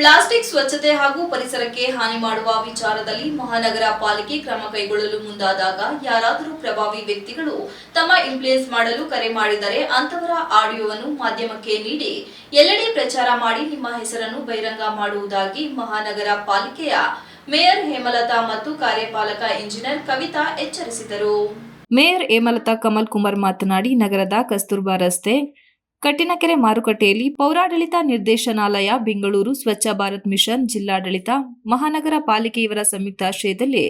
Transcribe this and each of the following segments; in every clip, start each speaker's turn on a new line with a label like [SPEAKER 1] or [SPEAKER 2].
[SPEAKER 1] Plastic ಸ್ವಚ್ಛತೆ ಹಾಗೂ ಪರಿಸರಕ್ಕೆ ಹಾನಿ ಮಾಡುವ ವಿಚಾರದಲ್ಲಿ ಮಹಾನಗರ ಪಾಲಿಕೆ ಕ್ರಮ ಕೈಗೊಳ್ಳಲು ಮುಂದಾದಾಗ ಯಾರಾದರೂ ಪ್ರಭಾವಿ ವ್ಯಕ್ತಿಗಳು ತಮ್ಮ ಇನ್ಫ್ಲೂಯೆನ್ಸ್ ಮಾಡಲು ಕರೆ ಮಾಡಿದರೆ ಅಂತವರ ಆಡಿಯೋವನ್ನು ಮಾಧ್ಯಮಕ್ಕೆ ನೀಡಿ ಎಲ್ಲೆಡೆ ಪ್ರಚಾರ ಮಾಡಿ ನಿಮ್ಮ ಹೆಸರನ್ನು ಬಹಿರಂಗ ಮಾಡುವುದಾಗಿ ಮಹಾನಗರ ಪಾಲಿಕೆಯ ಮೇಯರ್ ಹೇಮಲತಾ ಮತ್ತು ಕಾರ್ಯಪಾಲಕ ಇಂಜಿನಿಯರ್ ಕವಿತಾ ಎಚ್ಚರಿಸಿದರು. ಮೇಯರ್ ಹೇಮಲತಾ ಕಮಲ್ ಕುಮಾರ್ ಮಾತನಾಡಿ, ನಗರದ ಕಸ್ತೂರ್ಬಾ ರಸ್ತೆ ಕಟ್ಟಿನಕೆರೆ ಮಾರುಕಟ್ಟೆಯಲ್ಲಿ ಪೌರಾಡಳಿತ ನಿರ್ದೇಶನಾಲಯ, ಬೆಂಗಳೂರು ಸ್ವಚ್ಛ ಭಾರತ್ ಮಿಷನ್, ಜಿಲ್ಲಾಡಳಿತ, ಮಹಾನಗರ ಪಾಲಿಕೆ ಇವರ ಸಂಯುಕ್ತಾಶ್ರಯದಲ್ಲಿ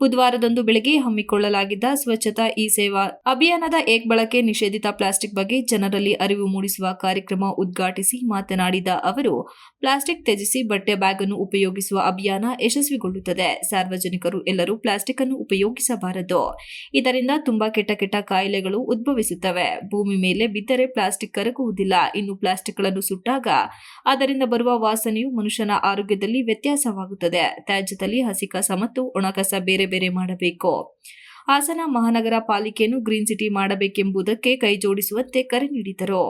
[SPEAKER 1] ಬುಧವಾರದಂದು ಬೆಳಗ್ಗೆ ಹಮ್ಮಿಕೊಳ್ಳಲಾಗಿದ್ದ ಸ್ವಚ್ಛತಾ ಈ ಸೇವಾ ಅಭಿಯಾನದ ಏಕ್ ಬಳಕೆ ನಿಷೇಧಿತ ಪ್ಲಾಸ್ಟಿಕ್ ಬಗ್ಗೆ ಜನರಲ್ಲಿ ಅರಿವು ಮೂಡಿಸುವ ಕಾರ್ಯಕ್ರಮ ಉದ್ಘಾಟಿಸಿ ಮಾತನಾಡಿದ ಅವರು, ಪ್ಲಾಸ್ಟಿಕ್ ತ್ಯಜಿಸಿ ಬಟ್ಟೆ ಬ್ಯಾಗ್ ಅನ್ನು ಉಪಯೋಗಿಸುವ ಅಭಿಯಾನ ಯಶಸ್ವಿಗೊಳ್ಳುತ್ತದೆ. ಸಾರ್ವಜನಿಕರು ಎಲ್ಲರೂ ಪ್ಲಾಸ್ಟಿಕ್ ಅನ್ನು ಉಪಯೋಗಿಸಬಾರದು. ಇದರಿಂದ ತುಂಬಾ ಕೆಟ್ಟ ಕೆಟ್ಟ ಕಾಯಿಲೆಗಳು ಉದ್ಭವಿಸುತ್ತವೆ. ಭೂಮಿ ಮೇಲೆ ಬಿದ್ದರೆ ಪ್ಲಾಸ್ಟಿಕ್ ಕರಗುವುದಿಲ್ಲ ಇನ್ನು ಪ್ಲಾಸ್ಟಿಕ್ಗಳನ್ನು ಸುಟ್ಟಾಗ ಅದರಿಂದ ಬರುವ ವಾಸನೆಯು ಮನುಷ್ಯನ ಆರೋಗ್ಯದಲ್ಲಿ ವ್ಯತ್ಯಾಸವಾಗುತ್ತದೆ. ತ್ಯಾಜ್ಯದಲ್ಲಿ ಹಸಿ ಕಸ ಮತ್ತು ಒಣಕಸ ಬೇರೆ ಬೇರೆ ಮಾಡಬೇಕು. ಹಾಸನ ಮಹಾನಗರ ಪಾಲಿಕೆಯನ್ನು ಗ್ರೀನ್ ಸಿಟಿ ಮಾಡಬೇಕೆಂಬುದಕ್ಕೆ ಕೈಜೋಡಿಸುವಂತೆ ಕರೆ ನೀಡಿದರು.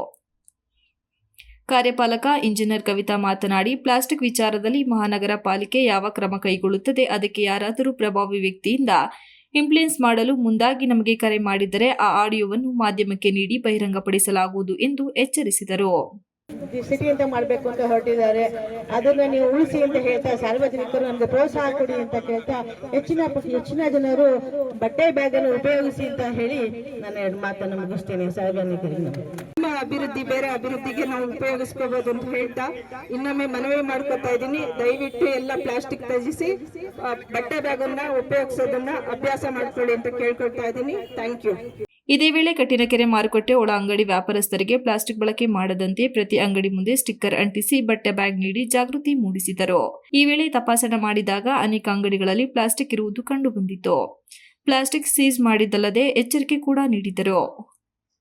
[SPEAKER 1] ಕಾರ್ಯಪಾಲಕ ಇಂಜಿನಿಯರ್ ಕವಿತಾ ಮಾತನಾಡಿ, ಪ್ಲಾಸ್ಟಿಕ್ ವಿಚಾರದಲ್ಲಿ ಮಹಾನಗರ ಪಾಲಿಕೆ ಯಾವ ಕ್ರಮ ಕೈಗೊಳ್ಳುತ್ತದೆ, ಅದಕ್ಕೆ ಯಾರಾದರೂ ಪ್ರಭಾವಿ ವ್ಯಕ್ತಿಯಿಂದ ಇಂಪ್ಲೂಯೆನ್ಸ್ ಮಾಡಲು ಮುಂದಾಗಿ ನಮಗೆ ಕರೆ ಮಾಡಿದರೆ ಆ ಆಡಿಯೋವನ್ನು ಮಾಧ್ಯಮಕ್ಕೆ ನೀಡಿ ಬಹಿರಂಗಪಡಿಸಲಾಗುವುದು ಎಂದು ಎಚ್ಚರಿಸಿದರು.
[SPEAKER 2] ಸಿಟಿ ಅಂತ ಮಾಡಬೇಕು ಅಂತ ಹೊರಟಿದ್ದಾರೆ. ಅದನ್ನ ನೀವು ಉಳಿಸಿ ಅಂತ ಹೇಳ್ತಾ ಸಾರ್ವಜನಿಕರು ನಮಗೆ ಪ್ರೋತ್ಸಾಹ ಕೊಡಿ ಅಂತ ಕೇಳ್ತಾ ಹೆಚ್ಚಿನ ಹೆಚ್ಚಿನ ಜನರು ಬಟ್ಟೆ ಬ್ಯಾಗನ್ನು ಉಪಯೋಗಿಸಿ ಅಂತ ಹೇಳಿ ನಾನು ಎರಡು ಮಾತನ್ನು ಮುಗಿಸ್ತೇನೆ. ಸಾರ್ವಜನಿಕರಿಗೆ
[SPEAKER 3] ಅಭಿವೃದ್ಧಿ, ಬೇರೆ ಅಭಿವೃದ್ಧಿಗೆ ನಾವು ಉಪಯೋಗಿಸ್ಕೋಬಹುದು ಅಂತ ಹೇಳ್ತಾ ಇನ್ನೊಮ್ಮೆ ಮನವಿ ಮಾಡ್ಕೊತಾ ಇದ್ದೀನಿ. ದಯವಿಟ್ಟು ಎಲ್ಲ ಪ್ಲಾಸ್ಟಿಕ್ ತ್ಯಜಿಸಿ ಬಟ್ಟೆ ಬ್ಯಾಗನ್ನ ಉಪಯೋಗಿಸೋದನ್ನ ಅಭ್ಯಾಸ ಮಾಡ್ಕೊಳ್ಳಿ ಅಂತ ಕೇಳ್ಕೊಳ್ತಾ ಇದ್ದೀನಿ. Thank you.
[SPEAKER 1] ಇದೇ ವೇಳೆ ಕಟ್ಟಿನಕೆರೆ ಮಾರುಕಟ್ಟೆ ಒಳ ಅಂಗಡಿ ವ್ಯಾಪಾರಸ್ಥರಿಗೆ ಪ್ಲಾಸ್ಟಿಕ್ ಬಳಕೆ ಮಾಡದಂತೆ ಪ್ರತಿ ಅಂಗಡಿ ಮುಂದೆ ಸ್ಟಿಕ್ಕರ್ ಅಂಟಿಸಿ ಬಟ್ಟೆ ಬ್ಯಾಗ್ ನೀಡಿ ಜಾಗೃತಿ ಮೂಡಿಸಿದರು. ಈ ವೇಳೆ ತಪಾಸಣೆ ಮಾಡಿದಾಗ ಅನೇಕ ಅಂಗಡಿಗಳಲ್ಲಿ ಪ್ಲಾಸ್ಟಿಕ್ ಇರುವುದು ಕಂಡುಬಂದಿತು ಪ್ಲಾಸ್ಟಿಕ್ ಸೀಸ್ ಮಾಡಿದ್ದಲ್ಲದೆ ಎಚ್ಚರಿಕೆ ಕೂಡ ನೀಡಿದರು